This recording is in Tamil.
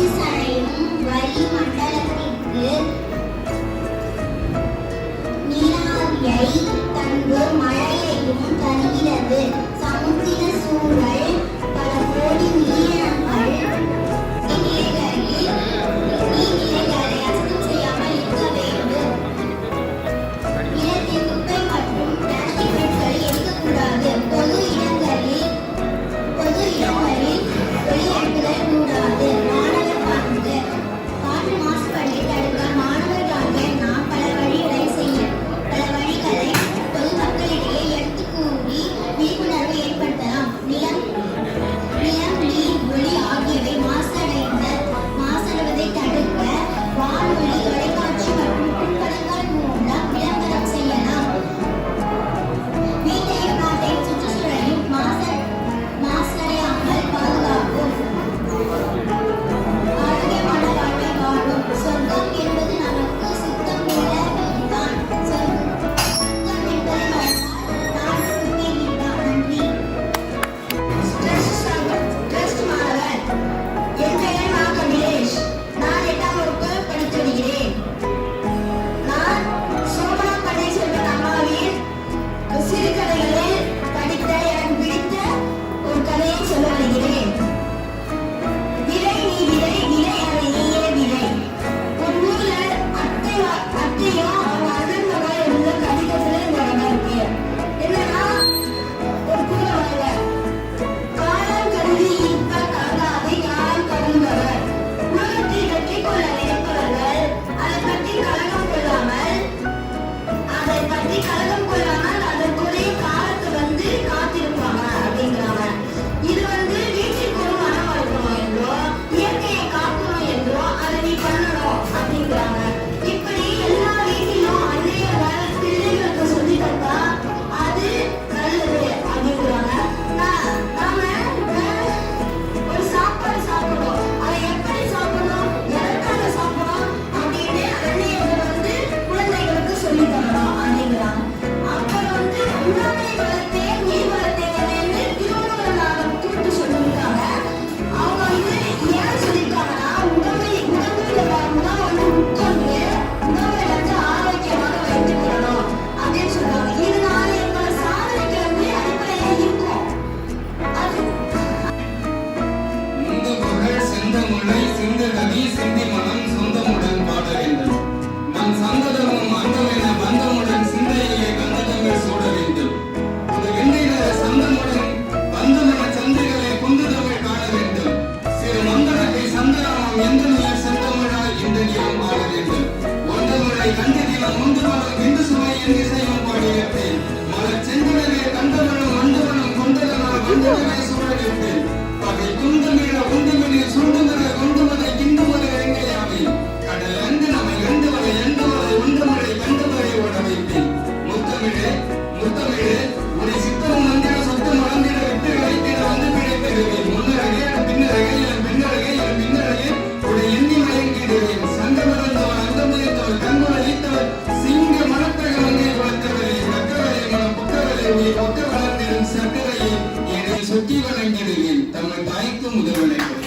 ஆக்சிசனையும் வளிமண்டலத்திற்கு நீராவியை தந்து மழையையும் தருகிறது. சுவரடியத்தை மன சிந்தனவே கந்தவனம் மந்தவனம் கொண்டதனால் வந்தவனை சுவரடியத்தை அதை குந்தமேல உந்தமனே சுண்டுமன கொண்டுமனை எங்களை தொட்டு வளர்த்திடும் சர்க்கரையில் என்னை சுற்றி வளைந்திடுவேன் தமிழ் தாய்க்கு முதல் வணக்கம்